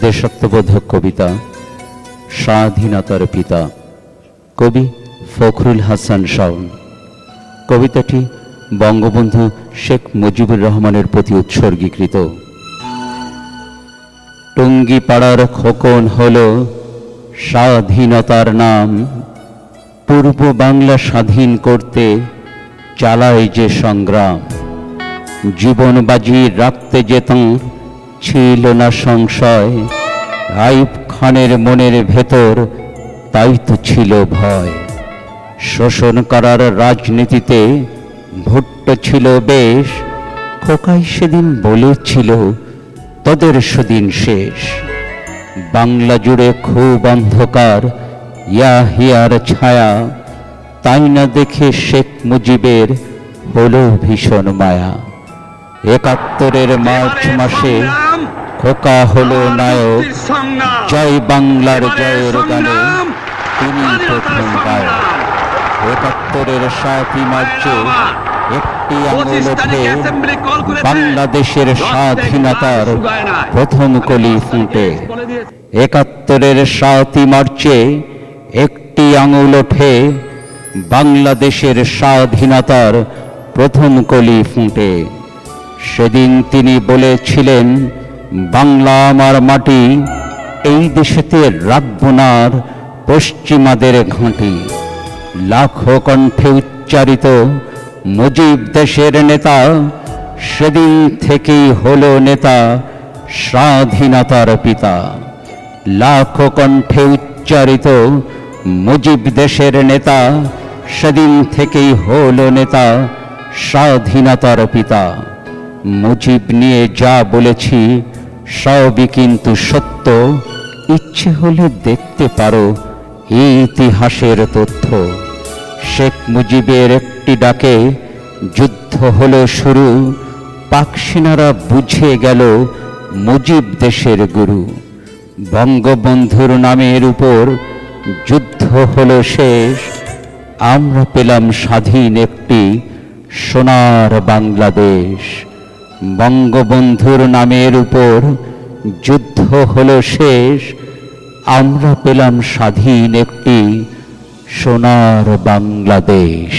দেশাত্মবোধক কবিতা, স্বাধীনতার পিতা, কবি ফখরুল হাসান শাওন কবিতাটি বঙ্গবন্ধু শেখ মুজিবুর রহমানের প্রতি উৎসর্গীকৃত। টুঙ্গি পাড়ার খোকন হল স্বাধীনতার নাম। পূর্ব বাংলা স্বাধীন করতে চালায় যে সংগ্রাম। জীবন বাজি রাখতে যেতাম ছিল না সংশয়। আইব খানের মনের ভেতর তাই তো ছিল ভয়। শোষণ করার রাজনীতিতে ভুট্ট ছিল বেশ। খোকাই সেদিন বলেছিল, তোদের সেদিন শেষ। বাংলা জুড়ে খুব অন্ধকার ইয়া হিয়ার ছায়া। তাই না দেখে শেখ মুজিবের হলো ভীষণ মায়া। একাত্তরের মার্চ মাসে খোকা হলো নায়ক। জয় বাংলার জয়ের গানে তিনি প্রথম গায়ক। একাত্তরের সাতই মার্চে একটি আঙুল বাংলাদেশের স্বাধীনতার প্রথম কলি ফুটে। একাত্তরের সাতই মার্চে একটি আঙুল ওঠে বাংলাদেশের স্বাধীনতার প্রথম কলি ফুটে। সেদিন তিনি বলেছিলেন বাংলা আমার মাটি, এই দেশেতে রাখব পশ্চিমাদের ঘাঁটি। লাখো কণ্ঠে উচ্চারিত মুজিব দেশের নেতা, সেদিন থেকেই হলো নেতা স্বাধীনতার পিতা। লাখো কণ্ঠে উচ্চারিত মুজিব দেশের নেতা, সেদিন থেকেই হলো নেতা স্বাধীনতার পিতা। মুজিব নিয়ে যা বলেছি সবই কিন্তু সত্য। ইচ্ছে হলে দেখতে পারো ইতিহাসের তথ্য। শেখ মুজিবের একটি ডাকে যুদ্ধ হলো শুরু, পাক সেনারা বুঝে গেল মুজিব দেশের গুরু। বঙ্গবন্ধুর নামের উপর যুদ্ধ হলো শেষ। আমরা পেলাম স্বাধীন একটি সোনার বাংলাদেশ। বঙ্গবন্ধুর নামের উপর যুদ্ধ হলো শেষ আমরা পেলাম স্বাধীন একটি সোনার বাংলাদেশ।